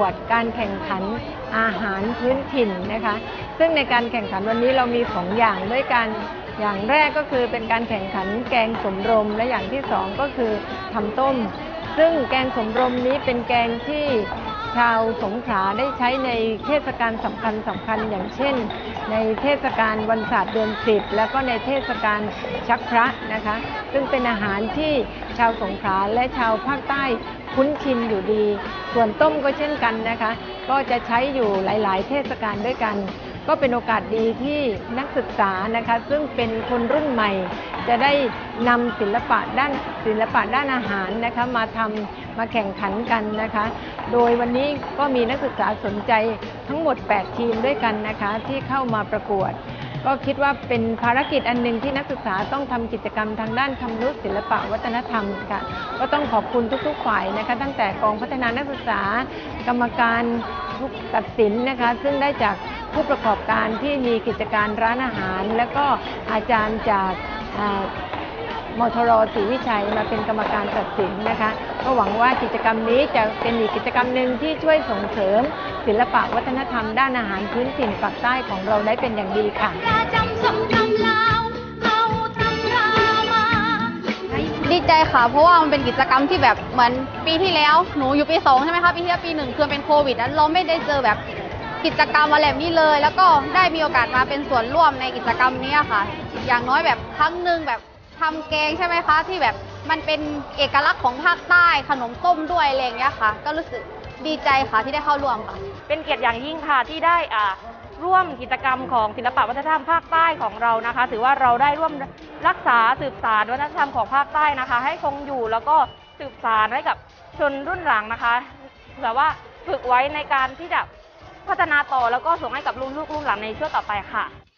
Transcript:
วดการแข่งขันอาหารพื้นถิ่นนะคะ ซึ่งในการแข่งขันวันนี้เรามีสองอย่างด้วยกัน อย่างแรกก็คือเป็นการแข่งขันแกงสมรม และอย่างที่สองก็คือทำต้ม ซึ่งแกงสมรมนี้เป็นแกงที่ชาวสงขลาได้ใช้ในเทศกาลสำคัญสำคัญอย่างเช่น ในเทศกาลวันศาสตร์เดือนสิบแล้วก็ในเทศกาลชักพระนะคะ ซึ่งเป็นอาหารที่ชาวสงขลาและชาวภาคใต้ คุ้นชินอยู่ดี ส่วนต้มก็เช่นกันนะคะ ก็จะใช้อยู่หลาย ๆ เทศกาลด้วยกัน ก็เป็นโอกาสดีที่นักศึกษานะคะ ซึ่งเป็นคนรุ่นใหม่ จะได้นำศิลปะด้านศิลปะด้านอาหารนะคะมาทำมาแข่งขันกันนะคะ โดยวันนี้ก็มีนักศึกษาสนใจทั้งหมด 8 ทีมด้วยกันนะคะ ที่เข้ามาประกวด ก็คิดว่าเป็นภารกิจอันหนึ่งที่นักศึกษาต้องทำกิจกรรมทางด้านคำนุศิลปะวัฒนธรรมค่ะก็ต้องขอบคุณทุกๆฝ่ายนะคะ ตั้งแต่กองพัฒนานักศึกษา กรรมการทุกตัดสินนะคะ ซึ่งได้จากผู้ประกอบการที่มีกิจการร้านอาหาร แล้วก็อาจารย์จาก มทรศรีวิชัยมาเป็นกรรมการตัดสินนะคะ ก็หวังว่ากิจกรรมนี้จะเป็นอีกกิจกรรมหนึ่งที่ช่วยส่งเสริม ศิลปะวัฒนธรรมด้านอาหารพื้นถิ่นปากใต้ของเราได้เป็นอย่างดีค่ะดีใจค่ะ เพราะว่ามันเป็นกิจกรรมที่แบบเหมือนปีที่แล้วหนูอยู่ปีสองใช่ไหมคะปีที่แล้วปีหนึ่งคือเป็นโควิดนั้นเราไม่ได้เจอแบบกิจกรรมอะไรแบบนี้เลย แล้วก็ได้มีโอกาสมาเป็นส่วนร่วมในกิจกรรมนี้ค่ะ อย่างน้อยแบบครั้งหนึ่งแบบ ทำแกงใช่ไหมคะ ที่แบบมันเป็นเอกลักษณ์ของภาคใต้ขนมต้มด้วยอะไรอย่างเงี้ยค่ะ ก็รู้สึกดีใจค่ะที่ได้เข้าร่วมค่ะ เป็นเกียรติอย่างยิ่งค่ะที่ได้อ่าร่วมกิจกรรมของศิลปะวัฒนธรรมภาคใต้ของเรานะคะ ถือว่าเราได้ร่วมรักษาสืบสานวัฒนธรรมของภาคใต้นะคะ ให้คงอยู่แล้วก็สืบสานให้กับชนรุ่นหลังนะคะแบบว่าฝึกไว้ในการที่จะพัฒนาต่อแล้วก็ส่งให้กับลูกลูกรุ่นหลังในช่วงต่อไปค่ะ